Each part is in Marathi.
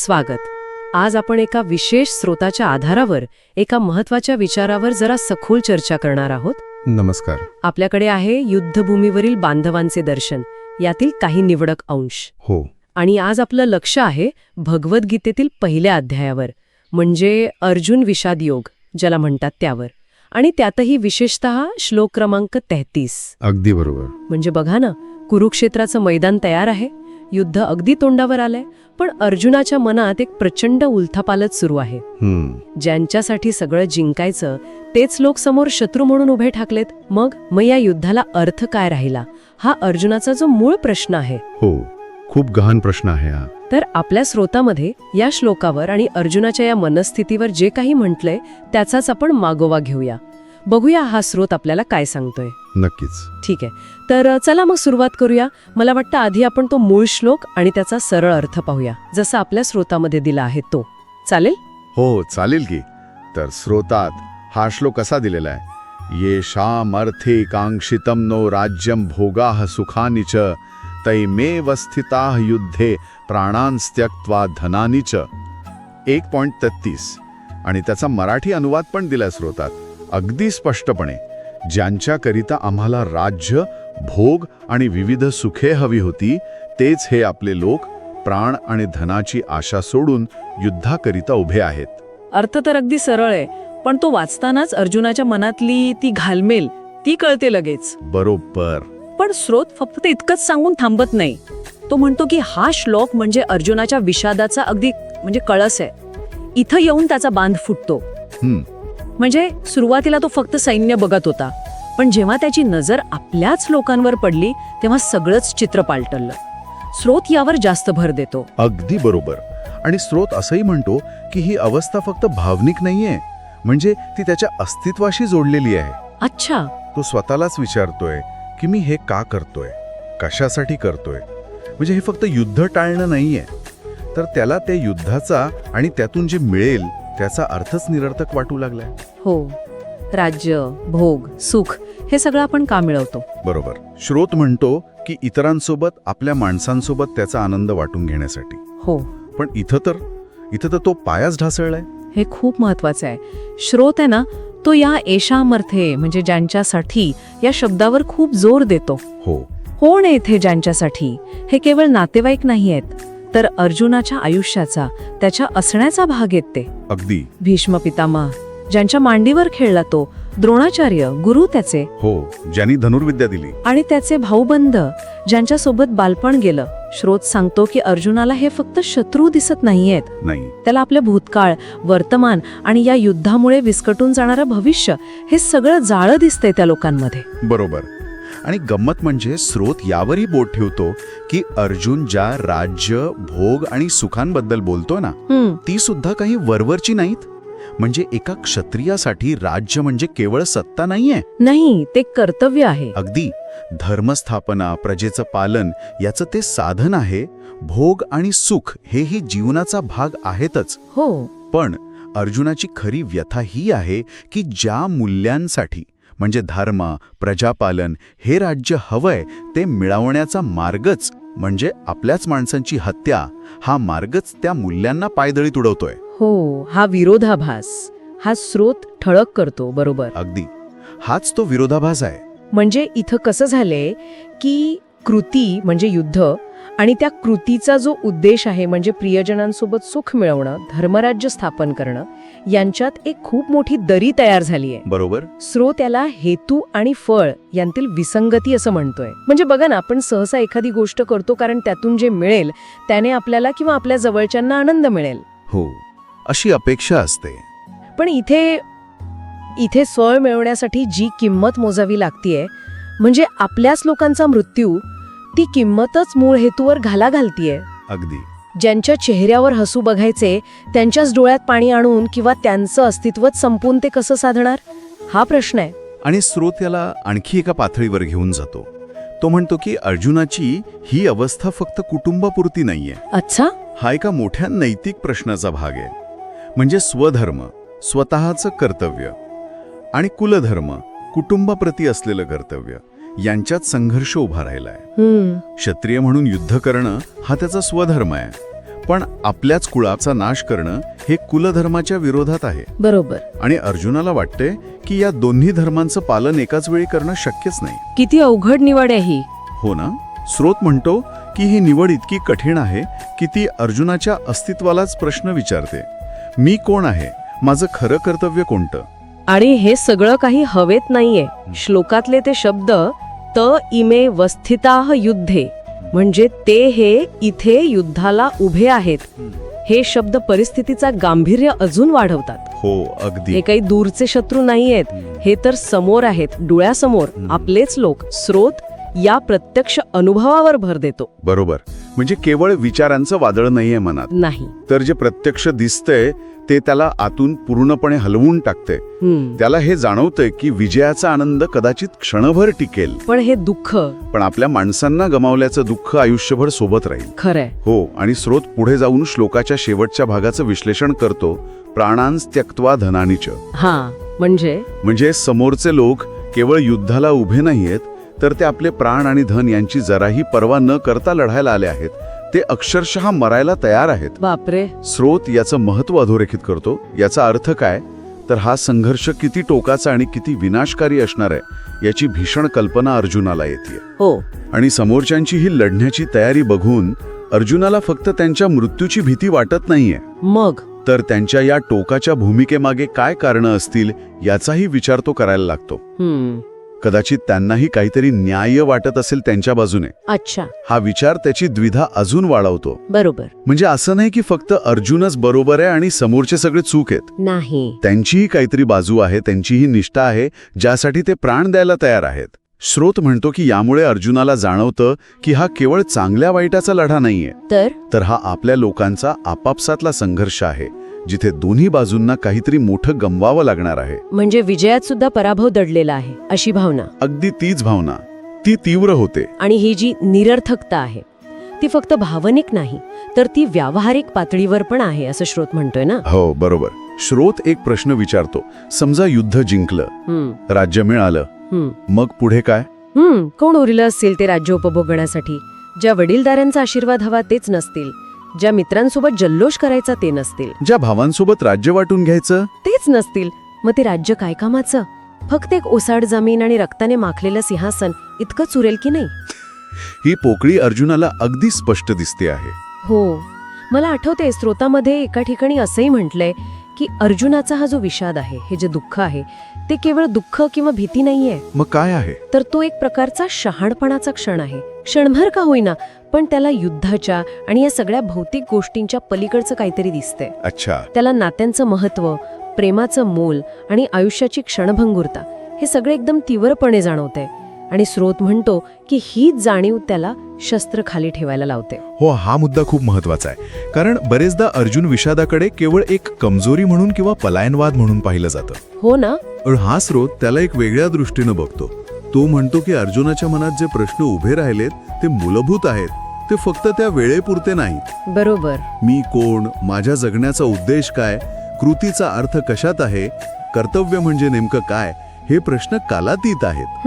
स्वागत. आज आपण एका विशेष स्रोताच्या आधारावर एका महत्त्वाच्या विचारावर जरा सखोल चर्चा करणार आहोत. नमस्कार. आपल्याकडे आहे युद्धभूमीवरील बांधवांचे दर्शन यातील काही निवडक अंश. हो. आणि आज आपलं लक्ष आहे भगवद्गीतेतील पहिल्या अध्यायावर म्हणजे अर्जुन विषाद योग ज्याला म्हणतात त्यावर. आणि त्यातही विशेषतः श्लोक क्रमांक तेहतीस. अगदी बरोबर. म्हणजे बघा ना कुरुक्षेत्राचं मैदान तयार आहे. युद्ध अगदी तोंडावर आलंय पण अर्जुनाच्या मनात एक प्रचंड उलथापालत सुरू आहे. ज्यांच्यासाठी सगळं जिंकायचं तेच लोक समोर शत्रू म्हणून उभे ठाकलेत. मग मग या युद्धाला अर्थ काय राहिला? हा अर्जुनाचा जो मूळ प्रश्न आहे. हो खूप गहन प्रश्न आहे हा. तर आपल्या स्रोतामध्ये या श्लोकावर आणि अर्जुनाच्या या मनस्थितीवर जे काही म्हटलंय त्याचाच आपण मागोवा घेऊया. बघूया हा स्रोत आपल्याला काय सांगतोय. नक्कीच. ठीक आहे. तर चला मग सुरुवात करूया. मला वाटतं आधी आपण तो मूळ श्लोक आणि त्याचा सरळ अर्थ पाहूया. जसा आपल्या स्रोतामध्ये दिला आहे तो. चालेल? हो चालेल की. तर स्रोतात हा श्लोक कसा दिलेला आहे? ये शामर्थे कांक्षितम नो राज्यम भोगाह सुखानि च तैमेव स्थिता युद्धे प्राणांस्त्यक्त्वा धनानि च. एक पॉईंट तेहतीस. आणि त्याचा मराठी अनुवाद पण दिलाय स्रोतात. अगदी स्पष्टपणे ज्यांच्याकरिता आम्हाला राज्य भोग आणि विविध सुखे हवी होती तेच हे आपले लोक प्राण आणि धनाची आशा सोडून युद्धाकरिता उभे आहेत. अर्थ तर अगदी सरळ आहे पण तो वाचतानाच अर्जुनाच्या मनातली ती घालमेल ती कळते लगेच. बरोबर. पण स्रोत फक्त इतकंच सांगून थांबत नाही. तो म्हणतो की हा श्लोक म्हणजे अर्जुनाच्या विषादाचा अगदी म्हणजे कळस आहे. इथं येऊन त्याचा बांध फुटतो. हम्म म्हणजे सुरुवातीला तो फक्त सैन्य बघत होता. पण जेव्हा त्याची नजर आपल्याच लोकांवर पडली तेव्हा सगळंच चित्र पालटलं. स्रोत यावर जास्त भर देतो. अगदी बरोबर. आणि स्रोत असंही म्हणतो की ही अवस्था फक्त भावनिक नाहीये म्हणजे ती त्याच्या अस्तित्वाशी जोडलेली आहे. अच्छा. तो स्वतःलाच विचारतोय की मी हे का करतोय? कशासाठी करतोय? म्हणजे हे फक्त युद्ध टाळणं नाहीये. तर त्याला त्या युद्धाचा आणि त्यातून जे मिळेल त्याचा अर्थच निरर्थक वाटू लागलाय. हो राज्य भोग सुख हे सगळं आपण का मिळवतो? बरोबर. श्रोत म्हणतो की इतरांसोबत आपल्या माणसांसोबत त्याचा आनंद वाटून घेण्यासाठी. हो. पण इथं तर इथं तर तो पायाच ढासळलाय. हे खूप महत्वाचं आहे. श्रोत आहे ना तो या एशामर्थे म्हणजे ज्यांच्यासाठी या शब्दावर खूप जोर देतो. हो. कोण आहे इथे ज्यांच्यासाठी? हे केवळ नातेवाईक नाही आहेत तर अर्जुनाच्या आयुष्याचा त्याच्या असण्याचा भाग आहेत ते. अगदी. भीष्म पितामह ज्यांच्या मांडीवर खेळला तो द्रोणाचार्य गुरु त्याचे. हो ज्यांनी धनुर्विद्या दिली. आणि त्याचे भाऊबंद ज्यांच्यासोबत बालपण गेलं श्रोत सांगतो की अर्जुनाला हे फक्त शत्रू दिसत नाहीयेत. नाही. त्याला आपले भूतकाळ वर्तमान आणि या युद्धामुळे विस्कटून जाणारं भविष्य हे सगळं जाळं दिसतंय त्या लोकांमध्ये. बरोबर. आणि गंमत म्हणजे स्रोत यावरही बोट ठेवतो की अर्जुन ज्या राज्य भोग आणि सुखांबद्दल बोलतो ना हम्म. ती सुद्धा काही वरवरची नाहीत? म्हणजे एका क्षत्रियासाठी राज्य म्हणजे केवळ सत्ता नाहीये? नाही ते कर्तव्य आहे. अगदी. धर्मस्थापना प्रजेचं पालन याचं ते साधन आहे. भोग आणि सुख हेही जीवनाचा भाग आहेतच. हो. पण अर्जुनाची खरी व्यथा ही आहे की ज्या मूल्यांसाठी म्हणजे धर्म प्रजापालन हे राज्य हवंय ते मिळवण्याचा मार्गच म्हणजे आपल्याच माणसांची हत्या हा मार्गच त्या मूल्यांना पायदळीत उडवतोय हो हा विरोधाभास हा स्रोत ठळक करतो बरोबर. अगदी. हाच तो विरोधाभास आहे. म्हणजे इथं कसं झालंय की कृती म्हणजे युद्ध आणि त्या कृतीचा जो उद्देश आहे म्हणजे प्रियजनांसोबत सुख मिळवणं धर्मराज्य स्थापन करणं यांच्यात एक खूप मोठी दरी तयार झाली आहे. बरोबर. स्रोत त्याला हेतू आणि फळ यांतील विसंगती असं म्हणतोय. म्हणजे बघा ना आपण सहसा एखादी गोष्ट करतो कारण त्यातून जे मिळेल त्याने आपल्याला किंवा आपल्या जवळच्यांना आनंद मिळेल. हो. अशी अपेक्षा असते. पण इथे इथे फळ मिळवण्यासाठी जी किंमत मोजावी लागतीये म्हणजे आपल्याच लोकांचा मृत्यू ती किंमतच मूळ हेतूवर घाला घालतीये अगदी. ज्यांच्या चेहऱ्यावर हसू बघायचे त्यांच्याच डोळ्यात पाणी आणून किंवा त्यांचं अस्तित्वच संपून ते कसं साधणार? हा प्रश्न आहे. आणि स्रोत याला आणखी एका पातळीवर घेऊन जातो. तो म्हणतो की अर्जुनाची ही अवस्था फक्त कुटुंबापुरती नाहीये. अच्छा? हा एका मोठ्या नैतिक प्रश्नाचा भाग आहे. म्हणजे स्वधर्म स्वतःचं कर्तव्य आणि कुलधर्म कुटुंबाप्रती असलेलं कर्तव्य यांच्यात संघर्ष उभा राहिलाय. क्षत्रिय म्हणून युद्ध करणं हा त्याचा स्वधर्म आहे. पण आपल्याच कुळाचा नाश करणं हे कुलधर्माच्या विरोधात आहे. बरोबर. आणि अर्जुनाला वाटते की या दोन्ही धर्मांचं पालन एकाच वेळी करणं शक्यच नाही. किती अवघड निवड आहे ही. हो ना? स्रोत म्हणतो की ही निवड इतकी कठीण आहे की ती अर्जुनाच्या अस्तित्वालाच प्रश्न विचारते. मी कोण आहे? माझं खरं कर्तव्य कोणतं? आणि हे सगळं काही हवेत नाहीये. श्लोकातले ते शब्द त इमे वस्थिताह युद्धे. म्हणजे ते हे इथे युद्धाला उभे आहेत. हे शब्द परिस्थितीचा गांभीर्य अजून वाढवतात. हो अगदी. हे काही दूरचे शत्रू नाहीयेत. हे तर समोर आहेत डोळ्यासमोर. आपलेच लोक स्रोत या प्रत्यक्ष अनुभवावर भर देतो. बरोबर. म्हणजे केवळ विचारांचं वादळ नाहीये मनात. नाही. तर जे प्रत्यक्ष दिसतंय ते त्याला आतून पूर्णपणे हलवून टाकते. त्याला हे जाणवतंय की विजयाचा आनंद कदाचित क्षणभर टिकेल. पण हे दुःख. पण आपल्या माणसांना गमावल्याचं दुःख आयुष्यभर सोबत राहील. खरंय. हो आणि स्रोत पुढे जाऊन श्लोकाच्या शेवटच्या भागाचं विश्लेषण करतो प्राणांस त्यक्त्वा धनानीच. हा म्हणजे? म्हणजे समोरचे लोक केवळ युद्धाला उभे नाहीयेत तर ते आपले प्राण आणि धन यांची जराही पर्वा न करता लढायला आले आहेत. ते अक्षरशः मरायला तयार आहेत. बापरे. स्रोत याचं महत्त्व अधोरेखित करतो. याचा अर्थ काय? तर हा संघर्ष किती टोकाचा आणि किती विनाशकारी असणार आहे याची भीषण कल्पना अर्जुनाला येते हो. आणि समोरच्यांची ही लढण्याची तयारी बघून अर्जुनाला फक्त त्यांच्या मृत्यूची भीती वाटत नाहीये. मग? तर त्यांच्या या टोकाच्या भूमिकेमागे काय कारणं असतील याचाही विचार तो करायला लागतो. कदाचित त्यांनाही काहीतरी न्याय्य वाटत असेल त्यांच्या बाजूने. अच्छा. हा विचार त्याची द्विधा अजून वाढवतो. बरोबर. म्हणजे असं नाही की फक्त अर्जुनच बरोबर आहे आणि समोरचे सगळे चूक आहेत. नाही. त्यांचीही काहीतरी बाजू आहे त्यांचीही निष्ठा आहे ज्यासाठी ते प्राण द्यायला तयार आहेत. श्रोत म्हणतो की यामुळे अर्जुनाला जाणवतं की हा केवळ चांगल्या वाईटाचा लढा नाहीये. तर? तर हा आपल्या लोकांचा आपापसातला संघर्ष आहे. जिथे दोन्ही बाजूंना काहीतरी मोठं गमवावं लागणार आहे. म्हणजे विजयात सुद्धा पराभव दडलेला आहे अशी भावना. अगदी तीच भावना. ती तीव्र होते. आणि ही जी निरर्थकता आहे ती फक्त भावनिक नाही तर ती व्यावहारिक पातळीवर पण आहे असं श्रोत म्हणतोय ना? हो बरोबर. श्रोत एक प्रश्न विचारतो. समजा युद्ध जिंकलं राज्य मिळालं मग पुढे काय? कोण उरलं असेल ते राज्य उपभोगण्यासाठी? ज्या वडीलधाऱ्यांचा आशीर्वाद हवा तेच नसतील. ज्या मित्रांसोबत जल्लोष करायचा ते नसतील. ज्या भावांसोबत राज्य वाटून घ्यायचं? तेच नसतील. मग ते राज्य काय कामाचं? फक्त एक ओसाड जमीन आणि रक्ताने माखलेलं सिंहासन इतकंच उरेल की नाही? ही पोकळी अर्जुनाला अगदी स्पष्ट दिसते आहे. हो. मला आठवते स्रोतामध्ये एका ठिकाणी असंही म्हटलंय की अर्जुनाचा हा जो विषाद आहे हे जे दुःख आहे ते केवळ दुःख किंवा भीती नाहीये. मग काय आहे? तर तो एक प्रकारचा शहाणपणाचा क्षण आहे. क्षणभर का होईना पण त्याला युद्धाच्या आणि या सगळ्या भौतिक गोष्टींच्या पलीकडचं काहीतरी दिसतंय. अच्छा. त्याला नात्यांचं महत्त्व प्रेमाचं मोल आणि आयुष्याची क्षणभंगुरता हे सगळे एकदम तीव्रपणे जाणवतंय. आणि स्रोत म्हणतो की हीच जाणीव त्याला शस्त्र खाली ठेवायला लावते. हो हा मुद्दा खूप महत्त्वाचा आहे. कारण बरेचदा अर्जुन विषादाकडे केवळ एक कमजोरी म्हणून किंवा पलायनवाद म्हणून पाहिलं जातं. हो ना? पण हा स्रोत त्याला एक वेगळ्या दृष्टीनं बघतो. तो म्हणतो की अर्जुनाच्या मनात जे प्रश्न उभे राहिलेत ते मूलभूत आहेत. ते फक्त त्या वेळेपुरते नाहीत. बरोबर. मी कोण माझ्या जगण्याचा उद्देश काय कृतीचा अर्थ कशात आहे कर्तव्य म्हणजे नेमकं काय हे प्रश्न कालातीत आहेत.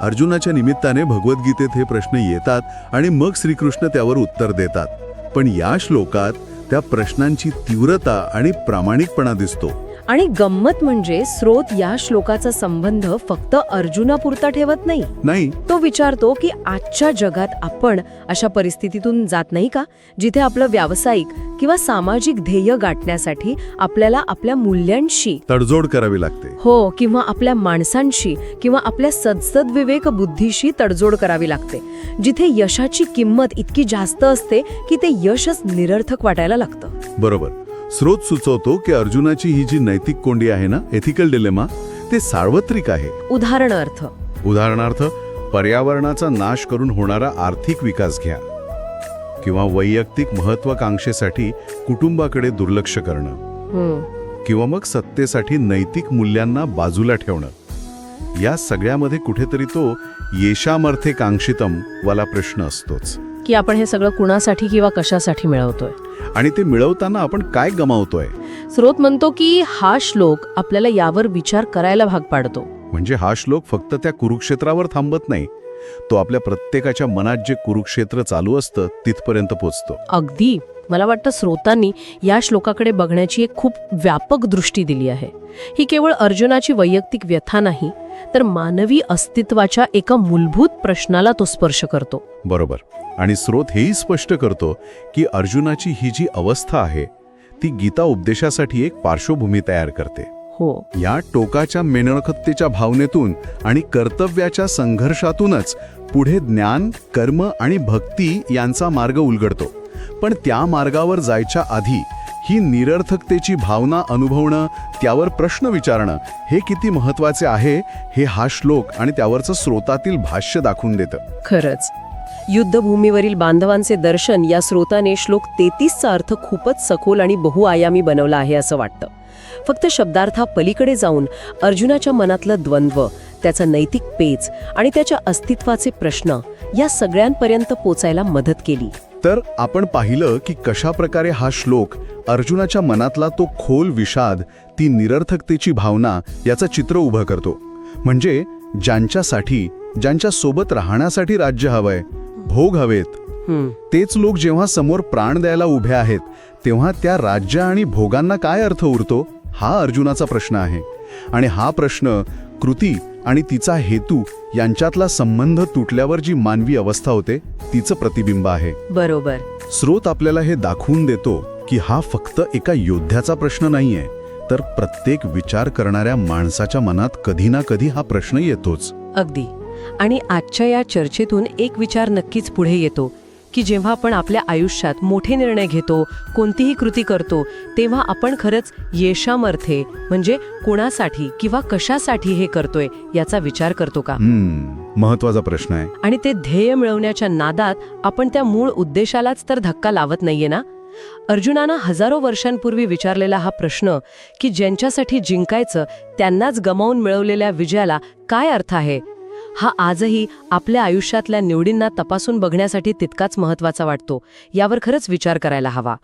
अर्जुनाच्या निमित्ताने भगवद्गीतेत हे प्रश्न येतात आणि मग श्रीकृष्ण त्यावर उत्तर देतात. पण या श्लोकात त्या प्रश्नांची तीव्रता आणि प्रामाणिकपणा दिसतो. आणि गंमत म्हणजे स्रोत या श्लोकाचा संबंध फक्त अर्जुनापुरता ठेवत नाही. नाही. तो विचारतो की आजच्या जगात आपण अशा परिस्थितीतून जात नाही का? जिथे आपलं व्यावसायिक किंवा सामाजिक ध्येय गाठण्यासाठी आपल्याला आपल्या मूल्यांशी तडजोड करावी लागते. हो किंवा आपल्या माणसांशी किंवा आपल्या सदसद विवेक बुद्धीशी तडजोड करावी लागते. जिथे यशाची किंमत इतकी जास्त असते की ते यशच निरर्थक वाटायला लागतं. बरोबर. स्रोत सुचवतो की अर्जुनाची ही जी नैतिक कोंडी आहे ना एथिकल डिलेमा ते सार्वत्रिक आहे. उदाहरणार्थ. उदाहरणार्थ पर्यावरणाचा नाश करून होणारा आर्थिक विकास घ्या. किंवा वैयक्तिक महत्वाकांक्षेसाठी कुटुंबाकडे दुर्लक्ष करणं. किंवा मग सत्तेसाठी नैतिक मूल्यांना बाजूला ठेवणं. या सगळ्यामध्ये कुठेतरी तो येशामर्थे कांक्षितम वाला प्रश्न असतोच. की आपण हे सगळं कुणासाठी किंवा कशासाठी मिळवतोय? आणि ते मिळवताना आपण काय गमावतोय? स्रोत म्हणतो की हा श्लोक आपल्याला यावर विचार करायला भाग पाडतो. म्हणजे हा श्लोक फक्त त्या कुरुक्षेत्रावर थांबत नाही. तो आपल्या प्रत्येकाच्या मनात जे कुरुक्षेत्र चालू असतं तिथपर्यंत पोचतो. अगदी. मला वाटतं स्रोतांनी या श्लोकाकडे बघण्याची एक खूप व्यापक दृष्टी दिली आहे. ही केवळ अर्जुनाची वैयक्तिक व्यथा नाही तर मानवी अस्तित्वाच्या एका मूलभूत प्रश्नाला तो स्पर्श करतो. बरोबर. आणि स्रोत हेही स्पष्ट करतो की अर्जुनाची ही जी अवस्था आहे ती गीता उपदेशासाठी एक पार्श्वभूमी तयार करते. हो. या टोकाच्या मेनळखत्तेच्या भावनेतून आणि कर्तव्याच्या संघर्षातूनच पुढे ज्ञान कर्म आणि भक्ती यांचा मार्ग उलगडतो. पण त्या मार्गावर जायच्या आधी ही निरर्थकतेची भावना अनुभवणं त्यावर प्रश्न विचारणं हे किती महत्त्वाचे आहे हे हा श्लोक आणि त्यावरचं स्रोतातील भाष्य दाखवून देतं. खरंच. युद्धभूमीवरील बांधवांचे दर्शन या स्रोताने श्लोक तेतीसचा अर्थ खूपच सखोल आणि बहुआयामी बनवला आहे असं वाटतं. फक्त शब्दार्था पलीकडे जाऊन अर्जुनाच्या मनातलं द्वंद्व त्याचा नैतिक पेच आणि त्याच्या अस्तित्वाचे प्रश्न या सगळ्यांपर्यंत पोचायला मदत केली. तर आपण पाहिलं की कशा प्रकारे हा श्लोक अर्जुनाच्या मनातला तो खोल विषाद ती निरर्थकतेची भावना याचं चित्र उभं करतो. म्हणजे ज्यांच्यासाठी ज्यांच्या सोबत राहण्यासाठी राज्य हवंय भोग हवेत. तेच लोक जेव्हा समोर प्राण द्यायला उभे आहेत तेव्हा त्या राज्य आणि भोगांना काय अर्थ उरतो? हा अर्जुनाचा प्रश्न आहे. आणि हा प्रश्न कृती आणि तिचा हेतू यांच्यातला संबंध तुटल्यावर जी मानवी अवस्था होते तिचं प्रतिबिंब आहे. बरोबर. स्रोत आपल्याला हे दाखवून देतो की हा फक्त एका योद्ध्याचा प्रश्न नाहीये तर प्रत्येक विचार करणाऱ्या माणसाच्या मनात कधी ना कधी हा प्रश्न येतोच. अगदी. आणि आजच्या या चर्चेतून एक विचार नक्कीच पुढे येतो की जेव्हा आपण आपल्या आयुष्यात मोठे निर्णय घेतो कोणतीही कृती करतो तेव्हा आपण खरंच येशामर्थे म्हणजे कोणासाठी किंवा कशासाठी हे करतोय याचा विचार करतो का? महत्त्वाचा प्रश्न आहे. आणि ते ध्येय मिळवण्याच्या नादात आपण त्या मूळ उद्देशालाच तर धक्का लावत नाहीये ना? अर्जुनानं हजारो वर्षांपूर्वी विचारलेला हा प्रश्न की ज्यांच्यासाठी जिंकायचं त्यांनाच गमावून मिळवलेल्या विजयाला काय अर्थ आहे? हा आजही आपल्या आयुष्यातल्या निवडींना तपासून बघण्यासाठी तितकाच महत्त्वाचा वाटतो यावर खरंच विचार करायला हवा.